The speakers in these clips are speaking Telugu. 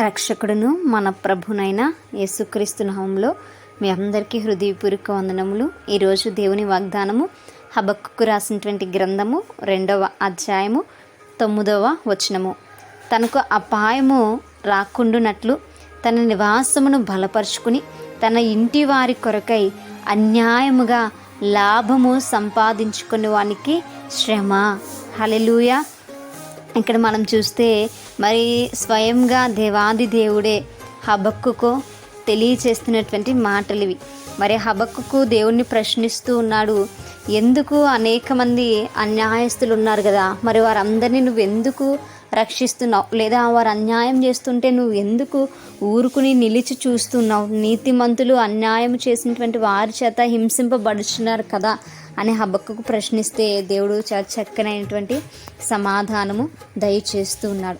రక్షకుడును మన ప్రభునైన యేసుక్రీస్తు నామంలో మీ అందరికీ హృదయపూర్వక వందనములు. ఈరోజు దేవుని వాగ్దానము హబక్కుకు రాసినటువంటి గ్రంథము రెండవ అధ్యాయము తొమ్మిదవ వచనము. తనకు అపాయము రాకుండునట్లు తన నివాసమును బలపరుచుకుని తన ఇంటి వారి కొరకై అన్యాయముగా లాభము సంపాదించుకునే వానికి శ్రమ. హలెలుయా ఇక్కడ మనం చూస్తే మరి స్వయంగా దేవాది దేవుడే హబక్కుకు తెలియచేస్తున్నటువంటి మాటలు ఇవి మరి హబక్కుకు దేవుణ్ణి ప్రశ్నిస్తూ ఉన్నాడు ఎందుకు అనేక మంది అన్యాయస్తులు ఉన్నారు కదా? మరి వారందరినీ నువ్వు ఎందుకు రక్షిస్తున్నావు లేదా వారు అన్యాయం చేస్తుంటే నువ్వు ఎందుకు ఊరుకుని నిలిచి చూస్తున్నావు? నీతిమంతులు అన్యాయం చేసినటువంటి వారి చేత హింసింపబడుచున్నారు కదా అని హబక్కుకు ప్రశ్నిస్తే దేవుడు చాలా చక్కనైనటువంటి సమాధానము దయచేస్తున్నాడు.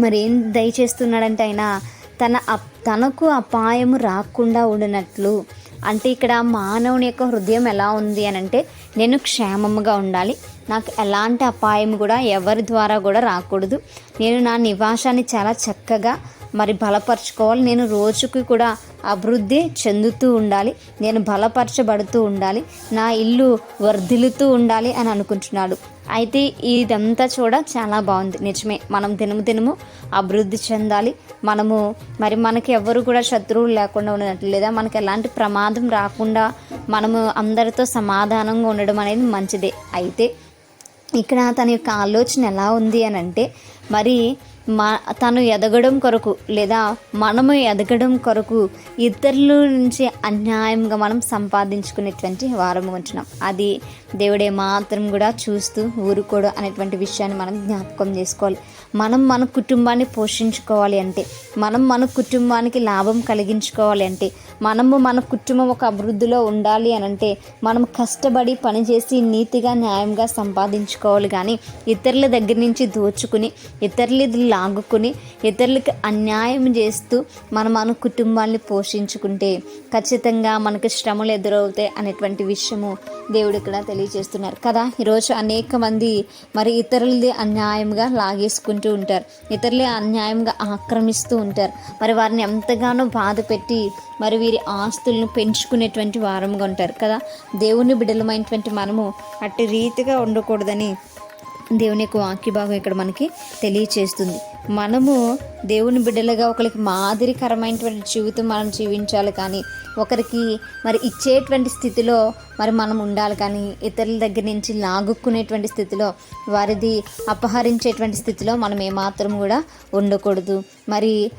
మరి ఏం దయచేస్తున్నాడంటే ఆయన తన అప్ తనకు అపాయము రాకుండా ఉండినట్లు. అంటే ఇక్కడ మానవుని యొక్క హృదయం ఎలా ఉంది అని అంటే నేను క్షేమముగా ఉండాలి నాకు ఎలాంటి అపాయం కూడా ఎవరి ద్వారా కూడా రాకూడదు. నేను నా నివాసాన్ని చాలా చక్కగా మరి బలపరచుకోవాలి. నేను రోజుకి కూడా అభివృద్ధి చెందుతూ ఉండాలి. నేను బలపరచబడుతూ ఉండాలి. నా ఇల్లు వర్ధిల్లుతూ ఉండాలి అని అనుకుంటున్నాడు. అయితే ఇదంతా చూడ చాలా బాగుంది. నిజమే మనం దినము దినము అభివృద్ధి చెందాలి. మనము మరి మనకి ఎవరు కూడా శత్రువులు లేకుండా ఉండనట్లు లేదా మనకి ఎలాంటి ప్రమాదం రాకుండా మనము అందరితో సమాధానంగా ఉండడం అనేది మంచిదే. అయితే ఇక్కడ తన యొక్క ఆలోచన ఎలా ఉంది అని అంటే మరి మా తను ఎదగడం కొరకు లేదా మనము ఎదగడం కొరకు ఇతరుల నుంచి అన్యాయంగా మనం సంపాదించుకునేటువంటి వారం ఉంచినాం అది దేవుడే మాత్రం కూడా చూస్తూ ఊరుకోడు అనేటువంటి విషయాన్ని మనం జ్ఞాపకం చేసుకోవాలి. మనం మన కుటుంబాన్ని పోషించుకోవాలి అంటే మనం మన కుటుంబానికి లాభం కలిగించుకోవాలి అంటే మనము మన కుటుంబం ఒక అభివృద్ధిలో ఉండాలి అని అంటే మనం కష్టపడి పనిచేసి నీతిగా న్యాయంగా సంపాదించుకోవాలి. కానీ ఇతరుల దగ్గర నుంచి దోచుకుని ఇతరులది లాగుకుని ఇతరులకు అన్యాయం చేస్తూ మనం మన కుటుంబాన్ని పోషించుకుంటే ఖచ్చితంగా మనకు శ్రమలు ఎదురవుతాయి అనేటువంటి విషయము దేవుడు ఇక్కడ తెలియజేస్తున్నారు. కదా? ఈరోజు అనేక మంది మరి ఇతరులది అన్యాయంగా లాగేసుకుంటూ ఉంటారు. ఇతరులే అన్యాయంగా ఆక్రమిస్తూ ఉంటారు. మరి వారిని ఎంతగానో బాధ పెట్టి మరి వీరి ఆస్తులను పెంచుకునేటువంటి వారంగా ఉంటారు కదా? దేవుని బిడ్డలమైనటువంటి మనము అట్టి రీతిగా ఉండకూడదని దేవుని యొక్క వాక్య భాగం ఇక్కడ మనకి తెలియచేస్తుంది. మనము దేవుని బిడ్డలుగా ఒకరికి మాదిరికరమైనటువంటి జీవితం మనం జీవించాలి కానీ ఒకరికి మరి ఇచ్చేటువంటి స్థితిలో మరి మనం ఉండాలి కానీ ఇతరుల దగ్గర నుంచి లాగుక్కునేటువంటి స్థితిలో వారిది అపహరించేటువంటి స్థితిలో మనం ఏమాత్రం కూడా ఉండకూడదు. మరి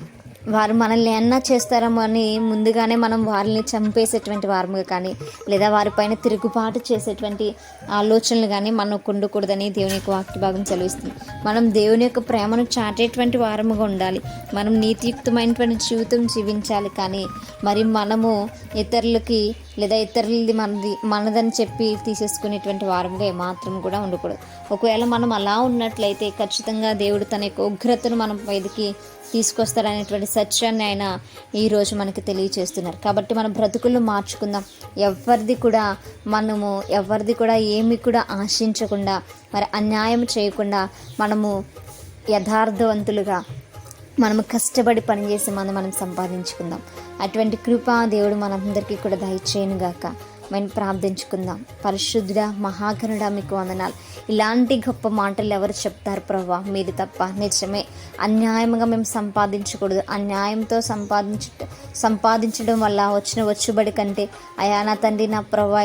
వారు మనల్ని అన్నా చేస్తారేమో అని ముందుగానే మనం వారిని చంపేసేటువంటి వారముగా కానీ లేదా వారిపైన తిరుగుబాటు చేసేటువంటి ఆలోచనలు కానీ మనం ఉండకూడదని దేవుని యొక్క వాక్య భాగం చదివిస్తుంది మనం దేవుని యొక్క ప్రేమను చాటేటువంటి వారముగా ఉండాలి. మనం నీతియుక్తమైనటువంటి జీవితం జీవించాలి కానీ మరి మనము ఇతరులకి లేదా ఇతరులది మనది మనదని చెప్పి తీసేసుకునేటువంటి వారంగా ఏమాత్రం కూడా ఉండకూడదు. ఒకవేళ మనం అలా ఉన్నట్లయితే ఖచ్చితంగా దేవుడు తన యొక్క ఉగ్రతను మనం మీదకి తీసుకొస్తారనేటువంటి సత్యాన్ని ఆయన ఈరోజు మనకి తెలియచేస్తున్నారు. కాబట్టి మన బ్రతుకులు మార్చుకుందాం. ఎవరిది కూడా మనము ఎవరిది కూడా ఏమి కూడా ఆశించకుండా మరి అన్యాయం చేయకుండా మనము యథార్థవంతులుగా మనము కష్టపడి పనిచేసి మనం మనం సంపాదించుకుందాం. అటువంటి కృపా దేవుడు మనందరికీ కూడా దయచేయనుగాక. మనం ప్రార్థించుకుందాం. పరిశుద్ధుడ మహాగరుడ మీకు వందనాలు. ఇలాంటి గొప్ప మాటలు ఎవరు చెప్తారు ప్రభా? మీరు తప్ప నిజమే. అన్యాయంగా మేము సంపాదించకూడదు. అన్యాయంతో సంపాదించ సంపాదించడం వల్ల వచ్చిన వచ్చుబడి కంటే అయా నా తండ్రి నా ప్రభా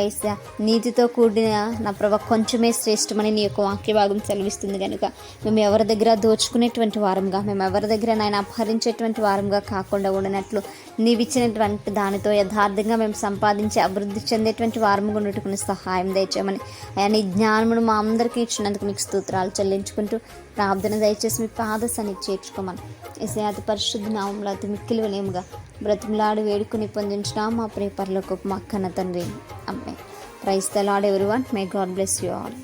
నీతితో కూడిన నా ప్రభా కొంచెమే శ్రేష్టమని నీ యొక్క వాక్య భాగం సెలవిస్తుంది కనుక మేము ఎవరి దగ్గర దోచుకునేటువంటి వారంగా మేము ఎవరి దగ్గర నాయన అపహరించేటువంటి వారంగా కాకుండా ఉండనట్లు నీవిచ్చినటువంటి దానితో యథార్థంగా మేము సంపాదించి అభివృద్ధి ఎటువంటి వారముగా ఉండేటువంటి సహాయం దయచేయమని. ఆయన నీ జ్ఞానమును మా అందరికీ ఇచ్చినందుకు మీకు స్తోత్రాలు చెల్లించుకుంటూ ప్రార్థన దయచేసి మీ పాదశాన్ని చేర్చుకోమని. ఇసే అతి పరిశుద్ధ నామంలో అతి మిక్కిలు వినయముగా బ్రతిమలాడి వేడుకుని పొందించిన మా ప్రేపర్లకు మా కన్న తండ్రి. అమ్మాయి ప్రైస్ తలాడ్ ఎవరి one may god bless you all.